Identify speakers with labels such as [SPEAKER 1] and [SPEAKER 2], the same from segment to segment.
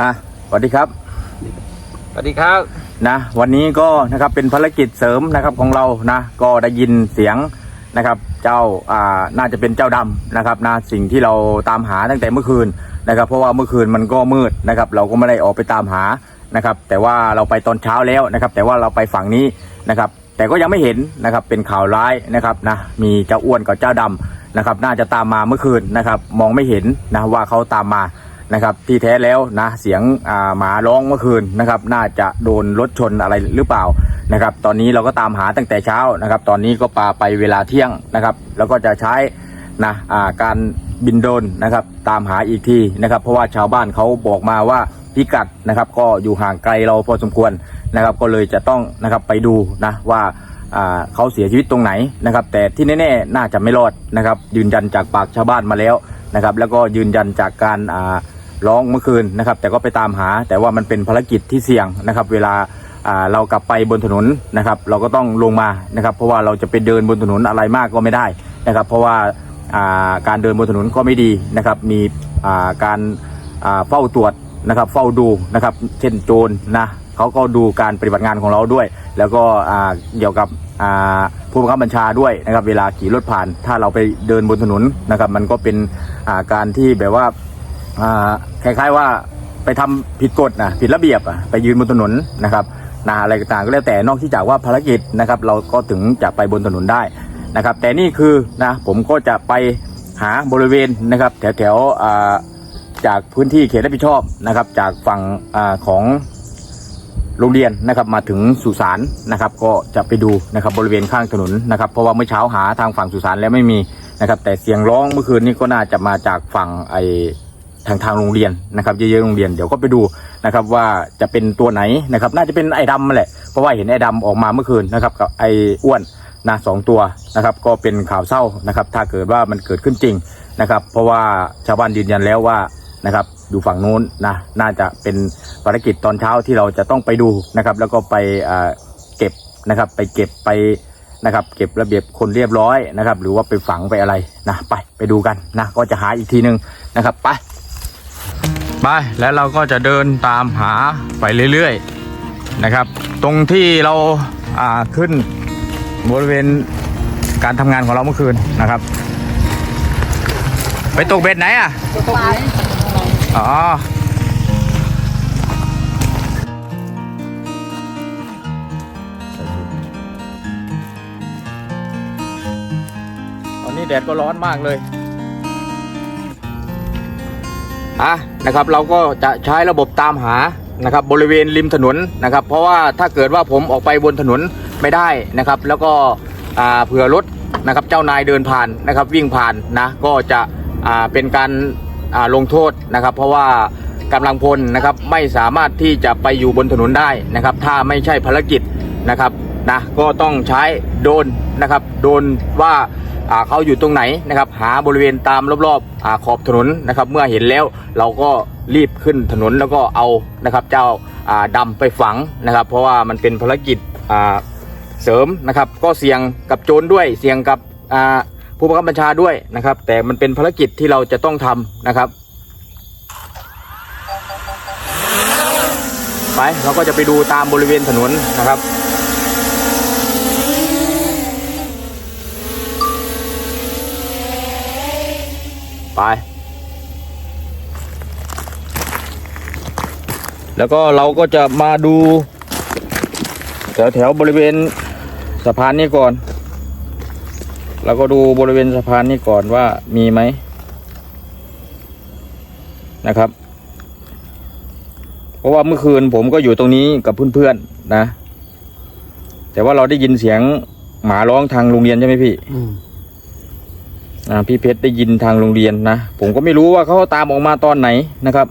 [SPEAKER 1] อะสวัสดีครับ
[SPEAKER 2] สวัสดีครับ
[SPEAKER 1] นะ วันนี้ก็นะครับเป็นภารกิจเสริมนะครับของเรานะ ก็ได้ยินเสียงนะครับ เจ้าอ่าน่าจะเป็นเจ้าดำนะครับนะสิ่งที่เราตามหาตั้งแต่เมื่อคืนนะครับ เพราะว่าเมื่อคืนมันก็มืดนะครับ เราก็ไม่ได้ออกไปตามหานะครับ แต่ว่าเราไปตอนเช้าแล้วนะครับ แต่ว่าเราไปฝั่งนี้นะครับ แต่ก็ยังไม่เห็นนะครับเป็นข่าวร้ายนะครับนะมีเจ้าอ้วนกับเจ้าดำนะครับ น่าจะตามมาเมื่อคืนนะครับ มองไม่เห็นนะว่าเขาตามมา นะครับ ที่แท้แล้วนะเสียงหมาร้องเมื่อคืนนะครับ น่าจะโดนรถชนอะไรหรือเปล่านะครับ ตอนนี้เราก็ตามหาตั้งแต่เช้านะครับ ตอนนี้ก็ปาไปเวลาเที่ยงนะครับ แล้วก็จะใช้นะาการบินโดนนะครับ ตามหาอีกทีนะครับ เพราะว่าชาวบ้านเขาบอกมาว่าพิกัดนะครับ ก็อยู่ห่างไกลเราพอสมควรนะครับ ก็เลยจะต้องนะครับไปดูนะว่าอ่าเขาเสียชีวิตตรงไหนนะครับ แต่ที่แน่ๆน่าจะไม่รอดนะครับ ยืนยันจากปากชาวบ้านมาแล้วนะครับ แล้วก็ยืนยันจากการอ่า ร้องเมื่อคืนนะครับ แต่ก็ไปตามหา แต่ว่ามันเป็นภารกิจที่เสี่ยงนะครับ เวลาเรากลับไปบนถนนนะครับ เราก็ต้องลงมานะครับ เพราะว่าเราจะไปเดินบนถนนอะไรมากก็ไม่ได้นะครับ เพราะว่าการเดินบนถนนก็ไม่ดีนะครับ มีการเฝ้าตรวจนะครับ เฝ้าดูนะครับ เช่นโจรนะเขาก็ดูการปฏิบัติงานของเราด้วย แล้วก็เกี่ยวกับผู้บังคับบัญชาด้วยนะครับ เวลาขี่รถผ่าน ถ้าเราไปเดินบนถนนนะครับ มันก็เป็นการที่แบบว่า คล้ายๆว่าไปทำผิดกฎนะผิดระเบียบอะไปยืนบนถนนนะครับนะอะไรต่างก็แล้วแต่นอกที่จากว่าภารกิจนะครับเราก็ถึงจะไปบนถนนได้นะครับ แต่นี่คือนะผมก็จะไปหาบริเวณนะครับ แถวๆอ่าจากพื้นที่เขตรับผิดชอบนะครับ จากฝั่งอของโรงเรียนนะครับมาถึงสุสานนะครับ ก็จะไปดูนะครับบริเวณข้างถนนนะครับ เพราะว่าเมื่อเช้าหาทางฝั่งสุสานแล้วไม่มีนะครับ แต่เสียงร้องเมื่อคืนนี้ก็น่าจะมาจากฝั่งไอ ทางทางโรงเรียนนะครับเยอะๆโรงเรียนเดี๋ยวก็ไปดูนะครับว่าจะเป็นตัวไหนนะครับ น่าจะเป็นไอ้ดำแหละเพราะว่าเห็นไอ้ดำออกมาเมื่อคืนนะครับกับไอ้อ้วนนะสองตัวนะครับ ก็เป็นข่าวเศร้านะครับ ถ้าเกิดว่ามันเกิดขึ้นจริงนะครับ เพราะว่าชาวบ้านยืนยันแล้วว่านะครับอยู่ฝั่งนู้นนะน่าจะเป็นภารกิจตอนเช้าที่เราจะต้องไปดูนะครับ แล้วก็ไปเก็บนะครับไปเก็บไปนะครับเก็บระเบียบคนเรียบร้อยนะครับ หรือว่าไปฝังไปอะไรนะไปไปดูกันนะก็จะหาอีกทีหนึ่งนะครับไป ไปแล้วเราก็จะเดินตามหาไปเรื่อยๆนะครับ ตรงที่เราอ่าขึ้นบริเวณการทำงานของเราเมื่อคืนนะครับ ไปตกเบ็ดไหนอะอ๋อตอนนี้แดดก็ร้อนมากเลย อะนะครับเราก็จะใช้ระบบตามหานะครับบริเวณริมถนนนะครับ เพราะว่าถ้าเกิดว่าผมออกไปบนถนนไม่ได้นะครับ แล้วก็เผื่อรถนะครับเจ้านายเดินผ่านนะครับวิ่งผ่านนะก็จะเป็นการลงโทษนะครับ เพราะว่ากำลังพลนะครับไม่สามารถที่จะไปอยู่บนถนนได้นะครับ ถ้าไม่ใช่ภารกิจนะครับนะก็ต้องใช้โดนนะครับโดนว่า เขาอยู่ตรงไหนนะครับ หาบริเวณตามรอบๆอขอบถนนนะครับ เมื่อเห็นแล้วเราก็รีบขึ้นถนนแล้วก็เอานะครับ เจ้าอ่าดำไปฝังนะครับ เพราะว่ามันเป็นภารกิจเสริมนะครับ ก็เสี่ยงกับโจรด้วยเสี่ยงกับผู้บังคับบัญชาด้วยนะครับ แต่มันเป็นภารกิจที่เราจะต้องทำนะครับ ไปเราก็จะไปดูตามบริเวณถนนนะครับ ไป แล้วก็เราก็จะมาดู แถวแถวๆบริเวณสะพานนี้ก่อน แล้วก็ดูบริเวณสะพานนี้ก่อนว่ามีไหมนะครับ เพราะว่าเมื่อคืนผมก็อยู่ตรงนี้กับเพื่อนๆนะ แต่ว่าเราได้ยินเสียงหมาร้องทางโรงเรียนใช่ไหมพี่ พี่เพชรได้ยินทางโรงเรียนนะ ผมก็ไม่รู้ว่าเขาตามออกมาตอนไหนนะครับ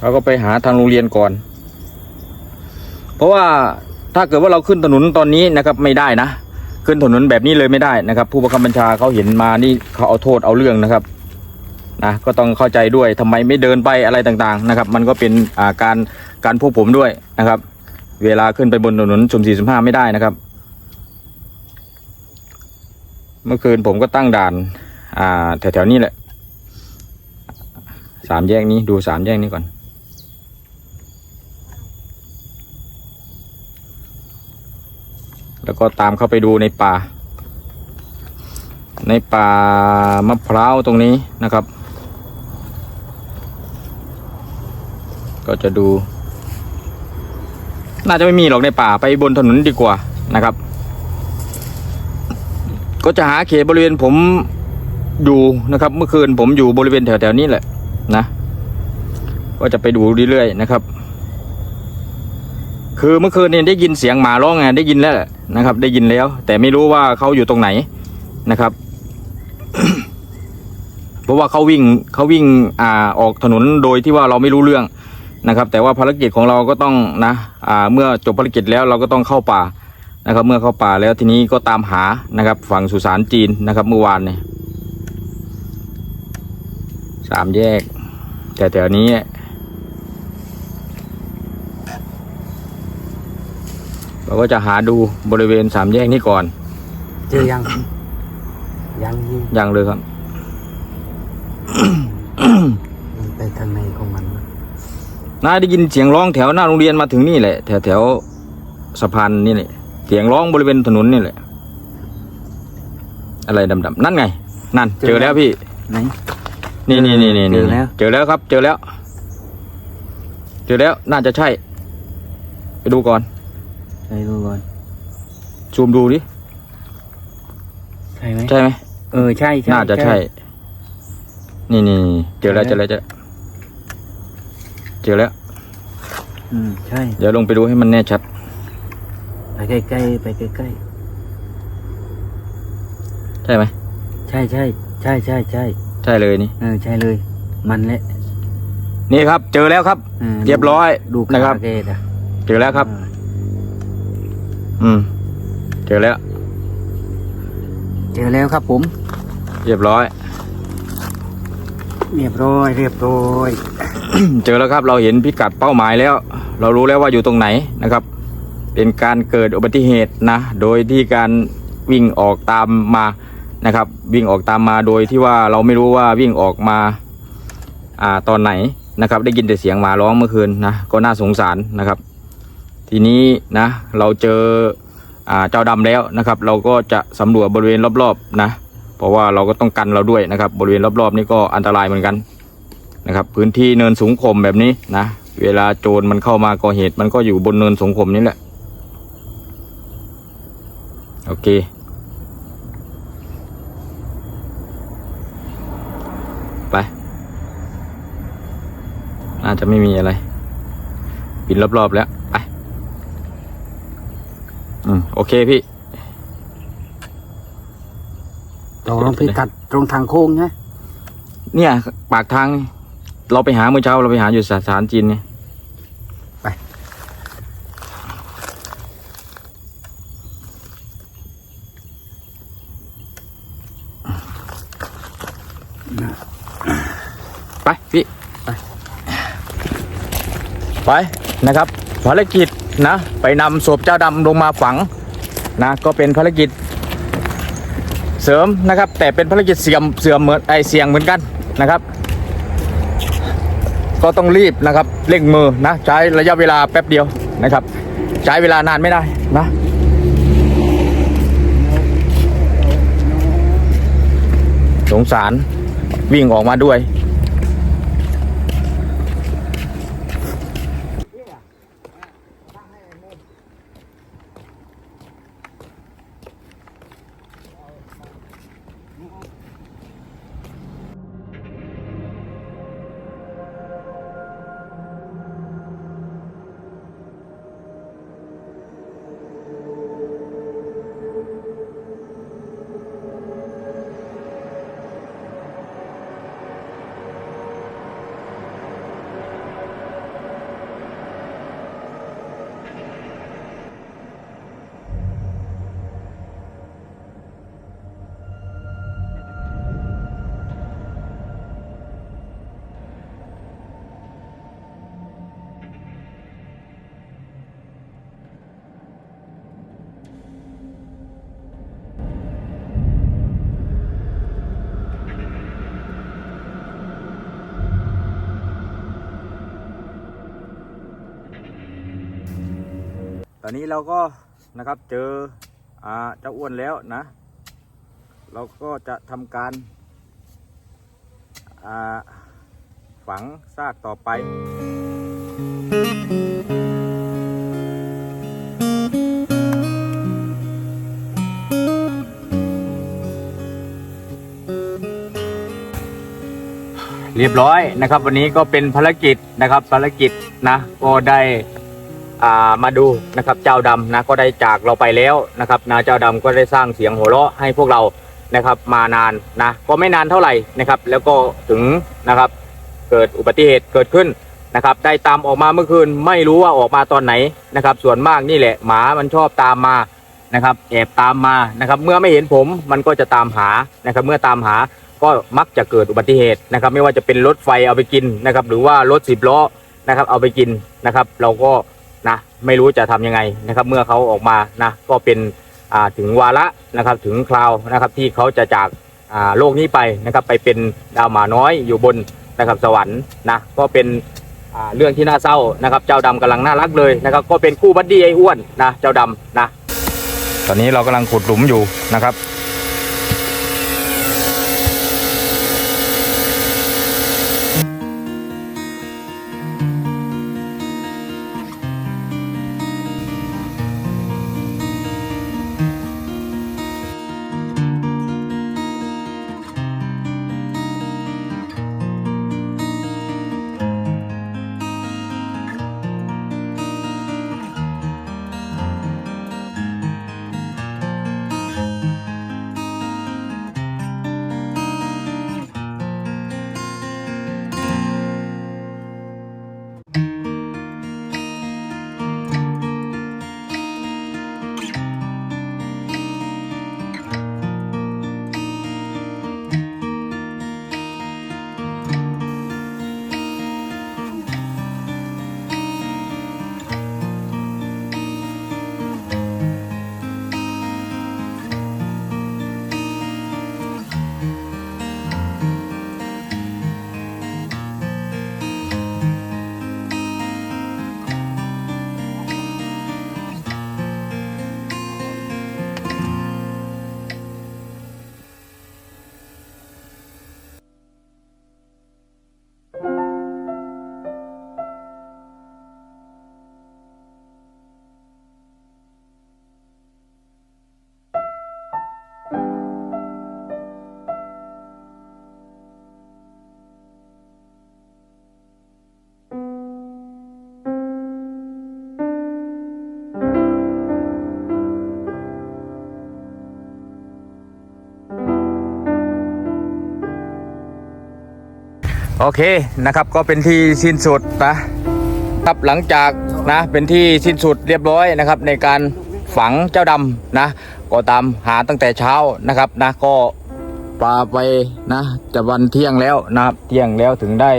[SPEAKER 1] เราก็ไปหาทางโรงเรียนก่อน เพราะว่าถ้าเกิดว่าเราขึ้นถนนตอนนี้นะครับ ไม่ได้นะ ขึ้นถนนแบบนี้เลยไม่ได้นะครับ ผู้บังคับบัญชาเขาเห็นมานี่เขาเอาโทษเอาเรื่องนะครับนะก็ต้องเข้าใจด้วยทำไมไม่เดินไปอะไรต่างๆนะครับ มันก็เป็นการการพวกผมด้วยนะครับ เวลาขึ้นไปบนถนนสุ่มสี่สุ่มห้าไม่ได้นะครับ เมื่อคืนผมก็ตั้งด่าน อ่า แถวๆนี้แหละ สามแยกนี้ดูสามแยกนี้ก่อน แล้วก็ตามเข้าไปดูในป่า ในป่ามะพร้าวตรงนี้นะครับ ก็จะดู น่าจะไม่มีหรอกในป่าไปบนถนนดีกว่านะครับ ก็จะหาเขตบริเวณผมอยู่นะครับ เมื่อคืนผมอยู่บริเวณแถวๆนี้แหละนะ ก็จะไปดูเรื่อยๆนะครับ คือเมื่อคืนเนี่ยได้ยินเสียงหมาร้องไงได้ยินแล้วนะครับ ได้ยินแล้ว แต่ไม่รู้ว่าเขาอยู่ตรงไหนนะครับ เพราะว่าเขาวิ่งเขาวิ่งอ่าออกถนนโดยที่ว่าเราไม่รู้เรื่องนะครับ แต่ว่าภารกิจของเราก็ต้องนะอ่าเมื่อจบภารกิจแล้วเราก็ต้องเข้าป่า นะครับ เมื่อเข้าป่าแล้วทีนี้ก็ตามหานะครับ ฝั่งสุสานจีนนะครับ เมื่อวานเนี่ยสามแยก แต่แถวๆนี้เราก็จะหาดูบริเวณสามแยกนี้ก่อน
[SPEAKER 2] เจอยังยังยิง
[SPEAKER 1] ยังเลยครับ
[SPEAKER 2] มันไปทางในของมันนะ
[SPEAKER 1] น่าได้ยินเสียงร้องแถวหน้าโรงเรียนมาถึงนี่แหละ แถวแถวสะพานนี่แหละ เสียงร้องบริเวณถนนนี่แหละ อะไรดำๆนั่นไง นั่น เจอแล้วพี่
[SPEAKER 2] ไหน
[SPEAKER 1] นี่นี่นี่นี่
[SPEAKER 2] เจอแล้ว
[SPEAKER 1] เจอแล้วครับ เจอแล้ว เจอแล้วน่าจะใช่ ไปดูก่อน
[SPEAKER 2] ใช่ดูก่อน
[SPEAKER 1] ซูมดูดิ
[SPEAKER 2] ใช่ไหม
[SPEAKER 1] ใช่ไหม
[SPEAKER 2] เออใช่ใช่
[SPEAKER 1] น่าจะใช่นี่นี่นี่เจอแล้วเจอแล้วเจอเจอแล้ว
[SPEAKER 2] อืมใช่
[SPEAKER 1] เดี๋ยวลงไปดูให้มันแน่ชัด
[SPEAKER 2] ไป ใกล้ๆไปใกล้
[SPEAKER 1] ใช่ไหม
[SPEAKER 2] ๆใช่ใช่ใช่ใช่ใช่
[SPEAKER 1] ใช่เลยนี่
[SPEAKER 2] เออใช่เลย มันแหละ
[SPEAKER 1] นี่ครับ เจอแล้วครับ
[SPEAKER 2] ออ
[SPEAKER 1] เรียบร้อย
[SPEAKER 2] ดู
[SPEAKER 1] นะ
[SPEAKER 2] นะ
[SPEAKER 1] ค
[SPEAKER 2] ค
[SPEAKER 1] รั
[SPEAKER 2] รับบเกตอะ
[SPEAKER 1] เจอแล้วครับ
[SPEAKER 2] เออ
[SPEAKER 1] อืม เจอแล้ว
[SPEAKER 2] เจอแล้วครับผม
[SPEAKER 1] เรียบร้อย
[SPEAKER 2] เรียบร้อย เรียบร้อย
[SPEAKER 1] เจอแล้วครับ เราเห็นพิกัดเป้าหมายแล้ว เรารู้แล้วว่าอยู่ตรงไหนนะครับ เป็นการเกิดอุบัติเหตุนะ โดยที่การวิ่งออกตามมานะครับ วิ่งออกตามมาโดยที่ว่าเราไม่รู้ว่าวิ่งออกมาอ่าตอนไหนนะครับ ได้ยินแต่เสียงหมาร้องเมื่อคืนนะก็น่าสงสารนะครับ ทีนี้นะเราเจออ่าเจ้าดำแล้วนะครับ เราก็จะสำรวจบริเวณรอบๆนะเพราะว่าเราก็ต้องกันเราด้วยนะครับ บริเวณรอบๆ นี้ก็อันตรายเหมือนกันนะครับ พื้นที่เนินสูงข่มแบบนี้นะเวลาโจรมันเข้ามาก่อเหตุมันก็อยู่บนเนินสูงข่มนี่แหละ โอเค ไป น่าจะไม่มีอะไรปิดรอบๆแล้ว ไป อืม โอเคพี่
[SPEAKER 2] ตรงพิกัดตรงทางโค้งนะ
[SPEAKER 1] เนี่ย ปากทางนี่เราไปหาเมื่อเช้าเราไปหาอยู่สถานจีนไง
[SPEAKER 2] ไป
[SPEAKER 1] ไปพี่
[SPEAKER 2] ไป
[SPEAKER 1] ไปนะครับภารกิจนะไปนำศพเจ้าดำลงมาฝังนะก็เป็นภารกิจเสริมนะครับ แต่เป็นภารกิจเสื่อมเสื่อมเหมือนไอเสียงเหมือนกันนะครับ ก็ต้องรีบนะครับเร่งมือนะใช้ระยะเวลาแป๊บเดียวนะครับ ใช้เวลานานไม่ได้นะสงสารวิ่งออกมาด้วย อนนี้เราก็นะครับเจออ่าเจ้าอ้วนแล้วนะ เราก็จะทำการอ่าฝังซากต่อไปเรียบร้อยนะครับ วันนี้ก็เป็นภารกิจนะครับภารกิจนะก็ได้ มาดูนะครับเจ้าดำนะก็ได้จากเราไปแล้วนะครับนะเจ้าดำก็ได้สร้างเสียงหัวเราะให้พวกเรานะครับมานานนะก็ไม่นานเท่าไหร่นะครับ แล้วก็ถึงนะครับเกิดอุบัติเหตุเกิดขึ้นนะครับ ได้ตามออกมาเมื่อคืนไม่รู้ว่าออกมาตอนไหนนะครับ ส่วนมากนี่แหละหมามันชอบตามมานะครับแอบตามมานะครับ เมื่อไม่เห็นผมมันก็จะตามหานะครับ เมื่อตามหาก็มักจะเกิดอุบัติเหตุนะครับ ไม่ว่าจะเป็นรถไฟเอาไปกินนะครับ หรือว่ารถสิบล้อนะครับ เอาไปกินนะครับ เราก็ นะไม่รู้จะทำยังไงนะครับ เมื่อเขาออกมานะก็เป็นอ่าถึงวาระนะครับถึงคราวนะครับที่เขาจะจากอ่าโลกนี้ไปนะครับ ไปเป็นดาวหมาน้อยอยู่บนนะครับสวรรค์นะก็เป็นอ่าเรื่องที่น่าเศร้านะครับ เจ้าดำกำลังน่ารักเลยนะครับ ก็เป็นคู่บัดดี้ไอ้อ้วนนะเจ้าดำนะตอนนี้เรากำลังขุดหลุมอยู่นะครับ โอเคนะครับก็เป็นที่สิ้นสุดนะครับหลังจากนะเป็นที่สิ้นสุดเรียบร้อยนะครับ ในการฝังเจ้าดำนะ ก็ตามหาตั้งแต่เช้านะครับนะก็ปลาไปนะจะวันเที่ยงแล้วนะครับเที่ยงแล้วถึงได้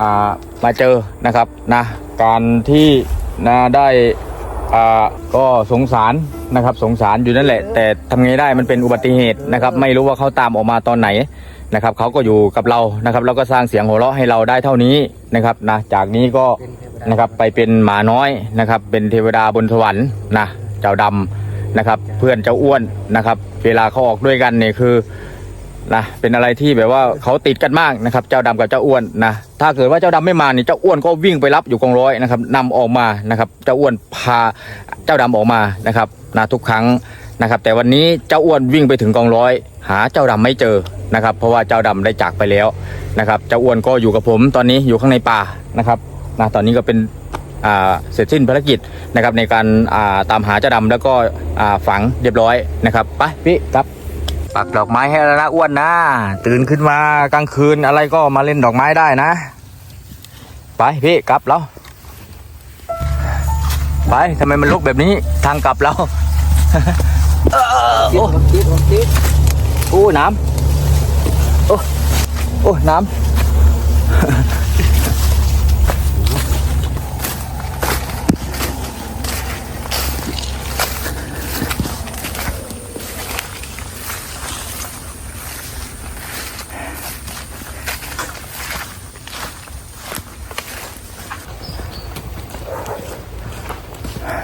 [SPEAKER 1] อ่ามาเจอนะครับนะการที่นะได้อ่าก็สงสารนะครับสงสารอยู่นั่นแหละ แต่ทำไงได้มันเป็นอุบัติเหตุนะครับ ไม่รู้ว่าเขาตามออกมาตอนไหน นะครับเขาก็อยู่กับเรานะครับแล้วก็สร้างเสียงหัวเราะให้เราได้เท่านี้นะครับนะจากนี้ก็นะครับไปเป็นหมาน้อยนะครับ เป็นเทวดาบนสวรรค์นะเจ้าดำนะครับ เพื่อนเจ้าอ้วนนะครับ เวลาเขาออกด้วยกันเนี่ยคือนะเป็นอะไรที่แบบว่าเขาติดกันมากนะครับ เจ้าดำกับเจ้าอ้วนนะถ้าเกิดว่าเจ้าดำไม่มาเนี่ยเจ้าอ้วนก็วิ่งไปรับอยู่กองร้อยนะครับนำออกมานะครับ เจ้าอ้วนพาเจ้าดำออกมานะครับนะทุกครั้งนะครับ แต่วันนี้เจ้าอ้วนวิ่งไปถึงกองร้อย หาเจ้าดำไม่เจอ นะครับ เพราะว่าเจ้าดำได้จากไปแล้วนะครับ เจ้าอ้วนก็อยู่กับผมตอนนี้อยู่ข้างในป่านะครับนะตอนนี้ก็เป็นเสร็จสิ้นภารกิจนะครับในการาตามหาเจ้าดำแล้วก็ฝังเรียบร้อยนะครับไปพี่ครับปักดอกไม้ให้แล้วนะอ้วนนะ ตื่นขึ้นมากลางคืนอะไรก็มาเล่นดอกไม้ได้นะ ไปพี่กลับแล้วไปทำไมมันลุกแบบนี้ทางกลับแล้วโอ้โอ้น้ำ โอ้โอ้น้ำ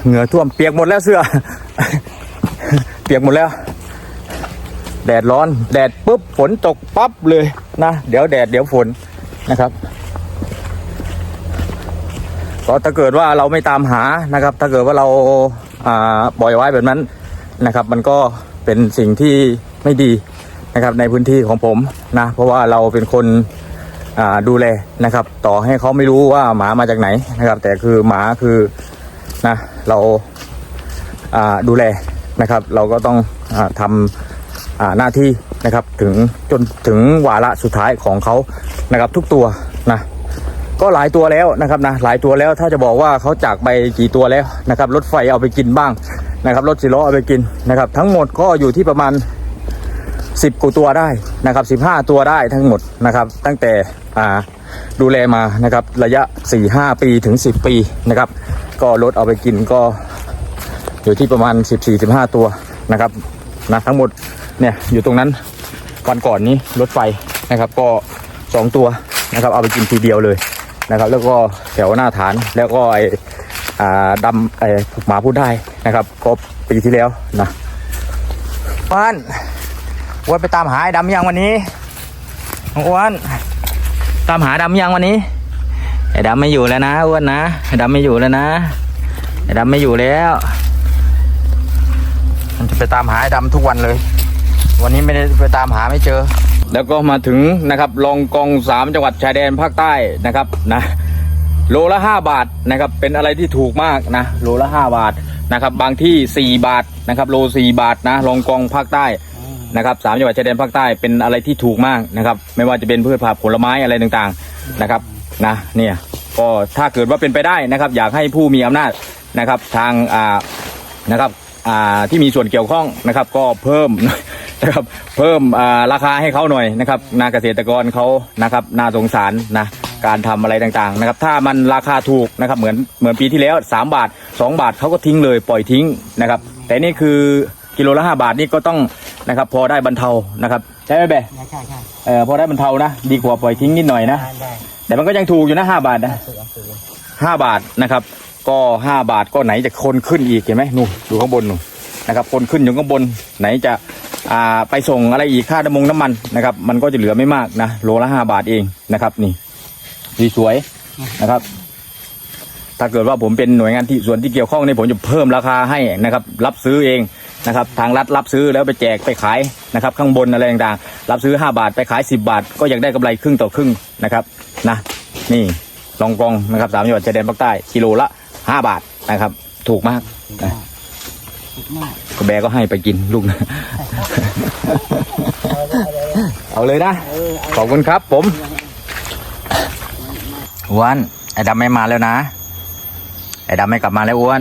[SPEAKER 1] เหงื่อท่วมเปียกหมดแล้วเสื้อ เปียกหมดแล้ว แดดร้อน แดดปุ๊บฝนตกปั๊บเลยนะเดี๋ยวแดดเดี๋ยวฝนนะครับก็ถ้าเกิดว่าเราไม่ตามหานะครับ ถ้าเกิดว่าเราอ่าปล่อยไว้แบบนั้นนะครับ มันก็เป็นสิ่งที่ไม่ดีนะครับในพื้นที่ของผมนะเพราะว่าเราเป็นคนอ่าดูแลนะครับ ต่อให้เขาไม่รู้ว่าหมามาจากไหนนะครับ แต่คือหมาคือนะเราอ่าดูแลนะครับ เราก็ต้องอาทำ หน้าที่นะครับถึงจนถึงวาระสุดท้ายของเขานะครับทุกตัวนะก็หลายตัวแล้วนะครับนะหลายตัวแล้วถ้าจะบอกว่าเขาจากไปกี่ตัวแล้วนะครับรถไฟเอาไปกินบ้างนะครับรถสิล้อเอาไปกินนะครับ ทั้งหมดก็อยู่ที่ประมาณ 10กว่าตัวได้นะครับ15 ตัวได้ทั้งหมดนะครับ ตั้งแต่อ่าดูแลมานะครับระยะ 4-5 ปีถึง 10 ปีนะครับ ก็รถเอาไปกินก็อยู่ที่ประมาณ 14-15 ตัวนะครับนะทั้งหมด เนี่ยอยู่ตรงนั้นวันก่อนนี้รถไฟนะครับ ก็ 2 ตัวนะครับ เอาไปกินทีเดียวเลยนะครับ แล้วก็แถวหน้าฐานแล้วก็ไออ่าดำไอหมาพูดได้นะครับ ก็ปีที่แล้วนะอ้วนอ้วนไปตามหาไอ้ดำยังวันนี้อ้วนตามหาดำยังวันนี้ไอ้ดำไม่อยู่แล้วนะอ้วนนะไอ้ดำไม่อยู่แล้วนะไอ้ดำไม่อยู่แล้ว มันจะไปตามหาไอ้ดำทุกวันเลย วันนี้ไม่ได้ไปตามหาไม่เจอ แล้วก็มาถึงนะครับลองกองสามจังหวัดชายแดนภาคใต้นะครับนะโลละห้าบาทนะครับเป็นอะไรที่ถูกมากนะโลละห้าบาทนะครับบางที่สี่บาทนะครับโลสี่บาทนะลองกองภาคใต้นะครับสามจังหวัดชายแดนภาคใต้เป็นอะไรที่ถูกมากนะครับไม่ว่าจะเป็นพืชผักผลไม้อะไรต่างๆนะครับนะเนี่ยก็ถ้าเกิดว่าเป็นไปได้นะครับ อยากให้ผู้มีอำนาจนะครับทางอ่านะครับอ่าที่มีส่วนเกี่ยวข้องนะครับ ก็เพิ่ม นะครับเพิ่มอ่าราคาให้เขาหน่อยนะครับนาเกษตรกรเขานะครับน่าสงสารนะการทำอะไรต่างๆนะครับถ้ามันราคาถูกนะครับเหมือนเหมือนปีที่แล้ว 3 บาท 2 บาทเขาก็ทิ้งเลยปล่อยทิ้งนะครับแต่นี่คือกิโลละ 5 บาทนี่ก็ต้องนะครับพอได้บรรเทานะครับใช่ไหมเบ
[SPEAKER 2] ใช่ใช่ใช่
[SPEAKER 1] เออพอได้บรรเทานะดีกว่าปล่อยทิ้งนิดหน่อยนะ
[SPEAKER 2] ได้
[SPEAKER 1] แต่มันก็ยังถูกอยู่นะ 5 บาทนะ
[SPEAKER 2] ซื้อเอาซื้อ
[SPEAKER 1] ห้าบาทนะครับก็ห้าบาทก็ไหนจะคนขึ้นอีกเห็นไหมนู่นดูข้างบนนู่นนะครับคนขึ้นอยู่ข้างบนไหนจะ อ่าไปส่งอะไรอีกค่าน้ำมงน้ำมันนะครับ มันก็จะเหลือไม่มากนะโลละห้าบาทเองนะครับนี่สีสวยนะครับ ถ้าเกิดว่าผมเป็นหน่วยงานที่ส่วนที่เกี่ยวข้องเนี่ผมจะเพิ่มราคาให้นะครับ รับซื้อเองนะครับ ทางรัฐรับซื้อแล้วไปแจกไปขายนะครับ ข้างบนอะไรต่างๆรับซื้อ 5 บาทไปขาย 10 บาท ก็ยังได้กำไรครึ่งต่อครึ่งนะครับนะนี่ลองกองนะครับสามจังหวัดชายแดนภาคใต้กิโลละ 5 บาทนะครับ ถูกมาก
[SPEAKER 2] ถูกมาก
[SPEAKER 1] ก็แบก็ให้ไปกินลูกนะ เอาเลยนะ ขอบคุณครับผม อ้วน ไอ้ดำไม่มาแล้วนะ ไอ้ดำไม่กลับมาแล้วอ้วน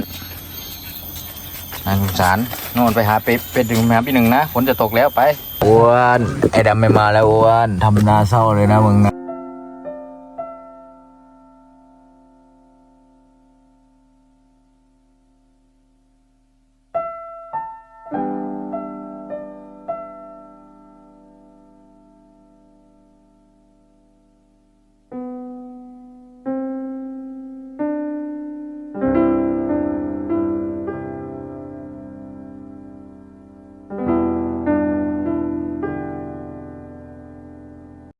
[SPEAKER 1] นางสงสารน่นไปหาเป็ดเป็ดถึงไปหาพี่หนึ่งนะฝนจะตกแล้วไปอ้วน ไอ้ดำไม่มาแล้วอ้วนทำนาเศร้าเลยนะมึงนะ